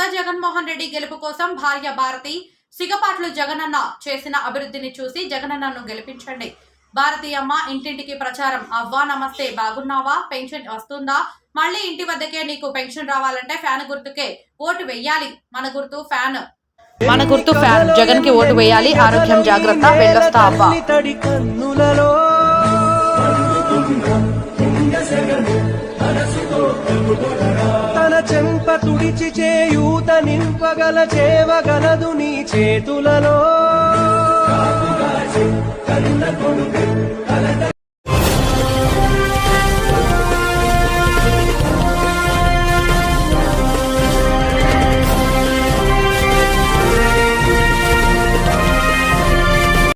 జగన్మోహన్ రెడ్డి గెలుపు కోసం భార్య భారతి సిగపాట్లు జగనన్న చేసిన అభివృద్ధిని చూసి జగనన్నను గెలిపించండి. భారతి అమ్మ ఇంటింటికి ప్రచారం. అవ్వా నమస్తే. బాగున్నావా? పెన్షన్ వస్తుందా? మళ్ళీ ఇంటి వద్దకే నీకు పెన్షన్ రావాలంటే ఫ్యాన్ గుర్తుకే. ఓటు వెయ్యాలి. మన గుర్తు ఫ్యాన్. మన గుర్తు ఫ్యాన్. జగన్కి ఓటు వేయాలి ఆరోగ్యం జాగ్రత్త. వెళ్ళొస్తా అవ్వా. నడిచి చేయూత నింపగల చేవగలదు నీ చేతులలో.